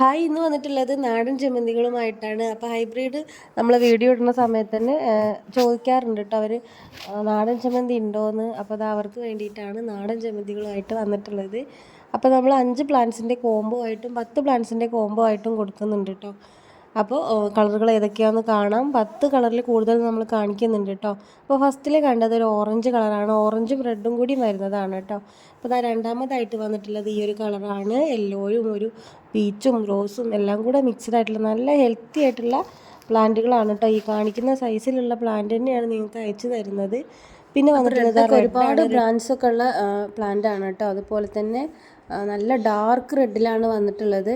Hi ഇന്ന് വന്നിട്ടുള്ളത് നാടൻ ചെമ്മന്തികളുമായിട്ടാണ്. അപ്പോൾ ഹൈബ്രിഡ് നമ്മൾ വീഡിയോ ഇടുന്ന സമയത്ത് തന്നെ ചോദിക്കാറുണ്ട് കേട്ടോ അവർ നാടൻ ചെമ്മന്തി ഉണ്ടോയെന്ന് അപ്പോൾ അത് അവർക്ക് വേണ്ടിയിട്ടാണ് നാടൻ ചെമ്മന്തികളുമായിട്ട് വന്നിട്ടുള്ളത്. അപ്പോൾ നമ്മൾ അഞ്ച് പ്ലാന്റ്സിന്റെ കോംബോ ആയിട്ടും പത്ത് പ്ലാന്റ്സിന്റെ കോംബോ ആയിട്ടും കൊടുക്കുന്നുണ്ട് കേട്ടോ അപ്പോൾ കളറുകൾ ഏതൊക്കെയാണെന്ന് കാണാം. പത്ത് കളറിൽ കൂടുതൽ നമ്മൾ കാണിക്കുന്നുണ്ട് കേട്ടോ അപ്പോൾ ഫസ്റ്റിൽ കണ്ടത് ഒരു ഓറഞ്ച് കളറാണ്. ഓറഞ്ചും റെഡും കൂടി വരുന്നതാണ് കേട്ടോ അപ്പോൾ ദാ രണ്ടാമതായിട്ട് വന്നിട്ടുള്ളത് ഈ ഒരു കളറാണ്. യെല്ലോയും ഒരു പീച്ചും റോസും എല്ലാം കൂടെ മിക്സ്ഡ് ആയിട്ടുള്ള നല്ല ഹെൽത്തി ആയിട്ടുള്ള പ്ലാന്റുകളാണ് കേട്ടോ ഈ കാണിക്കുന്ന സൈസിലുള്ള പ്ലാന്റ് തന്നെയാണ് നിങ്ങൾക്ക് അയച്ചു തരുന്നത്. പിന്നെ വന്നിട്ടുള്ളത് ഒരുപാട് ബ്രാൻഡ്സ് ഒക്കെ ഉള്ള പ്ലാന്റ് ആണ് കേട്ടോ അതുപോലെ തന്നെ നല്ല ഡാർക്ക് റെഡിലാണ് വന്നിട്ടുള്ളത്.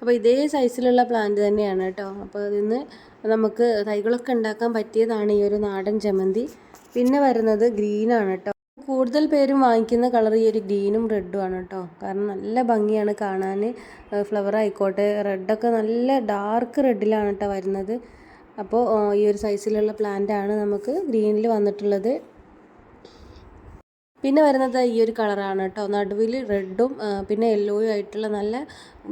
അപ്പോൾ ഇതേ സൈസിലുള്ള പ്ലാന്റ് തന്നെയാണ് കേട്ടോ അപ്പോൾ അതിന്ന് നമുക്ക് തൈകളൊക്കെ ഉണ്ടാക്കാൻ പറ്റിയതാണ് ഈ ഒരു നാടൻ ജമന്തി പിന്നെ വരുന്നത് ഗ്രീനാണ് കേട്ടോ കൂടുതൽ പേരും വാങ്ങിക്കുന്ന കളർ ഈ ഒരു ഗ്രീനും റെഡും ആണ് കേട്ടോ കാരണം നല്ല ഭംഗിയാണ് കാണാൻ ഫ്ലവർ ആയിക്കോട്ടെ. റെഡൊക്കെ നല്ല ഡാർക്ക് റെഡിലാണ് കേട്ടോ വരുന്നത്. അപ്പോൾ ഈ ഒരു സൈസിലുള്ള പ്ലാന്റ് ആണ് നമുക്ക് ഗ്രീനിൽ വന്നിട്ടുള്ളത്. പിന്നെ വരുന്നത് ഈ ഒരു കളറാണ് കേട്ടോ. നടുവിൽ റെഡും പിന്നെ യെല്ലോയും ആയിട്ടുള്ള നല്ല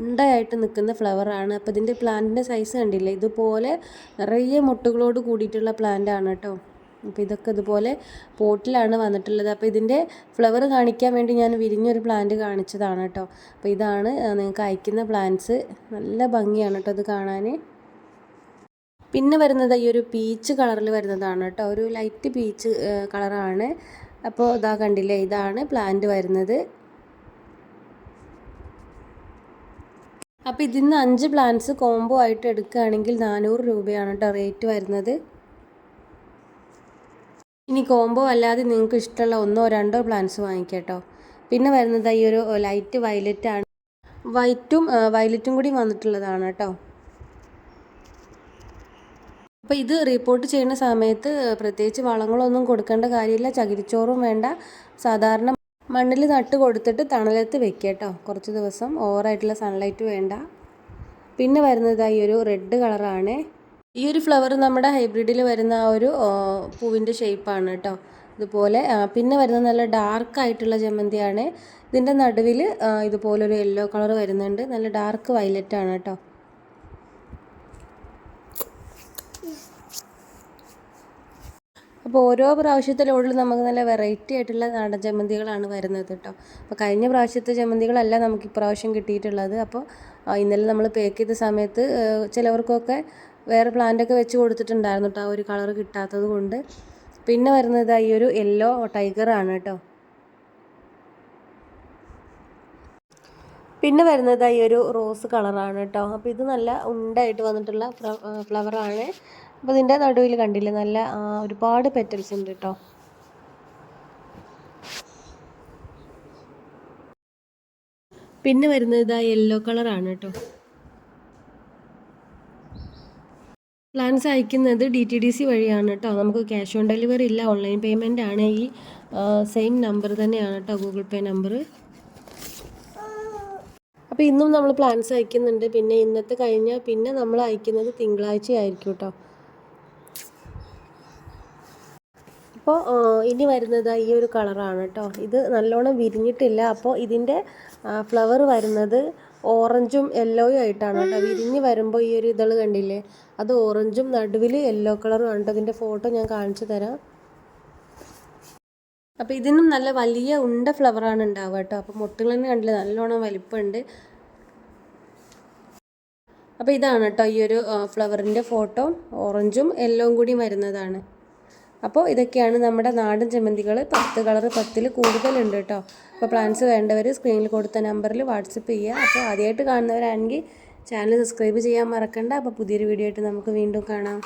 ഉണ്ടയായിട്ട് നിൽക്കുന്ന ഫ്ലവറാണ് അപ്പോൾ ഇതിന്റെ പ്ലാന്റിന്റെ സൈസ് കണ്ടില്ലേ? ഇതുപോലെ നിറയെ മുട്ടുകളോട് കൂടിയിട്ടുള്ള പ്ലാന്റ് ആണ് കേട്ടോ. അപ്പോൾ ഇതൊക്കെ ഇതുപോലെ പോട്ടിലാണ് വന്നിട്ടുള്ളത്. അപ്പോൾ ഇതിന്റെ ഫ്ലവർ കാണിക്കാൻ വേണ്ടി ഞാൻ വിരിഞ്ഞൊരു പ്ലാന്റ് കാണിച്ചതാണ് കേട്ടോ. അപ്പോൾ ഇതാണ് നിങ്ങൾക്ക് അയക്കുന്ന പ്ലാന്റ്സ് നല്ല ഭംഗിയാണ് കേട്ടോ ഇത് കാണാൻ പിന്നെ വരുന്നത് ഈ ഒരു പീച്ച് കളറിൽ വരുന്നതാണ് കേട്ടോ. ഒരു ലൈറ്റ് പീച്ച് കളറാണ് അപ്പോൾ ഇതാ കണ്ടില്ലേ ഇതാണ് പ്ലാന്റ് വരുന്നത്. അപ്പോൾ ഇതിൽ നിന്ന് അഞ്ച് പ്ലാന്റ്സ് കോംബോ ആയിട്ട് എടുക്കുകയാണെങ്കിൽ നാനൂറ് രൂപയാണ് കേട്ടോ റേറ്റ് വരുന്നത്. ഇനി കോംബോ അല്ലാതെ നിങ്ങൾക്ക് ഇഷ്ടമുള്ള ഒന്നോ രണ്ടോ പ്ലാന്റ്സ് വാങ്ങിക്കേട്ടോ പിന്നെ വരുന്നത് ഈ ഒരു ലൈറ്റ് വയലറ്റ് ആണ്. വൈറ്റും വയലറ്റും കൂടി വന്നിട്ടുള്ളതാണ് കേട്ടോ അപ്പോൾ ഇത് റിപ്പോർട്ട് ചെയ്യുന്ന സമയത്ത് പ്രത്യേകിച്ച് വളങ്ങളൊന്നും കൊടുക്കേണ്ട കാര്യമില്ല. ചകിരിച്ചോറും വേണ്ട. സാധാരണ മണ്ണിൽ നട്ട് കൊടുത്തിട്ട് തണലത്ത് വെക്കുക കേട്ടോ. കുറച്ച് ദിവസം ഓവറായിട്ടുള്ള സൺലൈറ്റ് വേണ്ട. പിന്നെ വരുന്നത് ഈ ഒരു റെഡ് കളറാണ് ഈ ഒരു ഫ്ലവർ നമ്മുടെ ഹൈബ്രിഡിൽ വരുന്ന ആ ഒരു പൂവിന്റെ ഷേപ്പാണ് കേട്ടോ. ഇതുപോലെ പിന്നെ വരുന്നത് നല്ല ഡാർക്ക് ആയിട്ടുള്ള ജമന്തിയാണ്. ഇതിന്റെ നടുവിൽ ഇതുപോലൊരു യെല്ലോ കളർ വരുന്നുണ്ട്. നല്ല ഡാർക്ക് വയലറ്റ് ആണ് കേട്ടോ. അപ്പോൾ ഓരോ പ്രാവശ്യത്തെ ലോഡിൽ നമുക്ക് നല്ല വെറൈറ്റി ആയിട്ടുള്ള നാടൻ ജമന്തികളാണ് വരുന്നത് കേട്ടോ. അപ്പോൾ കഴിഞ്ഞ പ്രാവശ്യത്തെ ജമന്തികളല്ല നമുക്ക് ഇപ്രാവശ്യം കിട്ടിയിട്ടുള്ളത്. അപ്പോൾ ഇന്നലെ നമ്മൾ പേക്ക് ചെയ്ത സമയത്ത് ചിലവർക്കൊക്കെ വേറെ പ്ലാന്റൊക്കെ വെച്ച് കൊടുത്തിട്ടുണ്ടായിരുന്നു കേട്ടോ. ആ ഒരു കളർ കിട്ടാത്തത് കൊണ്ട്. പിന്നെ വരുന്നത് ഈ ഒരു യെല്ലോ ആണ് കേട്ടോ. പിന്നെ വരുന്നത് ഈ ഒരു റോസ് കളറാണ് കേട്ടോ അപ്പോൾ ഇത് നല്ല ഉണ്ടായിട്ട് വന്നിട്ടുള്ള ഫ്ലവറാണ് അപ്പോൾ ഇതിന്റെ നടുവിൽ കണ്ടില്ലേ നല്ല ഒരുപാട് പെറ്റൽസ് ഉണ്ട് കേട്ടോ പിന്നെ വരുന്നത് ഇതാ യെല്ലോ കളറാണ് കേട്ടോ പ്ലാൻസ് അയക്കുന്നത് ഡി ടി ഡി സി വഴിയാണ് കേട്ടോ നമുക്ക് ക്യാഷ് ഓൺ ഡെലിവറി ഇല്ല ഓൺലൈൻ പേയ്മെന്റ് ആണ്. ഈ സെയിം നമ്പർ തന്നെയാണ് കേട്ടോ ഗൂഗിൾ പേ നമ്പർ അപ്പോൾ ഇന്നും നമ്മൾ പ്ലാൻസ് അയക്കുന്നുണ്ട്. പിന്നെ ഇന്നത്തെ കഴിഞ്ഞാൽ പിന്നെ നമ്മൾ അയക്കുന്നത് തിങ്കളാഴ്ച ആയിരിക്കും കേട്ടോ അപ്പോൾ ഇനി വരുന്നത് ഈ ഒരു കളറാണ് കേട്ടോ ഇത് നല്ലോണം വിരിഞ്ഞിട്ടില്ല. അപ്പോൾ ഇതിന്റെ ഫ്ലവർ വരുന്നത് ഓറഞ്ചും യെല്ലോയും ആയിട്ടാണ് കേട്ടോ വിരിഞ്ഞ് വരുമ്പോൾ ഈ ഒരു ഇതൾ കണ്ടില്ലേ? അത് ഓറഞ്ചും നടുവിൽ യെല്ലോ കളറും ആണ് കേട്ടോ ഇതിന്റെ ഫോട്ടോ ഞാൻ കാണിച്ചു തരാം. അപ്പോൾ ഇതിനും നല്ല വലിയ ഉണ്ട ഫ്ലവറാണ് ഉണ്ടാവുക കേട്ടോ. അപ്പോൾ മുട്ടുകൾ തന്നെ കണ്ടില്ല നല്ലോണം വലിപ്പമുണ്ട്. അപ്പോൾ ഇതാണ് കേട്ടോ ഈ ഒരു ഫ്ലവറിന്റെ ഫോട്ടോ ഓറഞ്ചും യെല്ലോയും കൂടി വരുന്നതാണ്. അപ്പോൾ ഇതൊക്കെയാണ് നമ്മുടെ നാടൻ ചെമ്മന്തികൾ പത്ത് കളർ പത്തിൽ കൂടുതലുണ്ട് കേട്ടോ. അപ്പോൾ പ്ലാൻസ് വേണ്ടവർ സ്ക്രീനിൽ കൊടുത്ത നമ്പറിൽ വാട്സപ്പ് ചെയ്യുക. അപ്പോൾ ആദ്യമായിട്ട് കാണുന്നവരാണെങ്കിൽ ചാനൽ സബ്സ്ക്രൈബ് ചെയ്യാൻ മറക്കണ്ട. അപ്പോൾ പുതിയൊരു വീഡിയോ ആയിട്ട് നമുക്ക് വീണ്ടും കാണാം.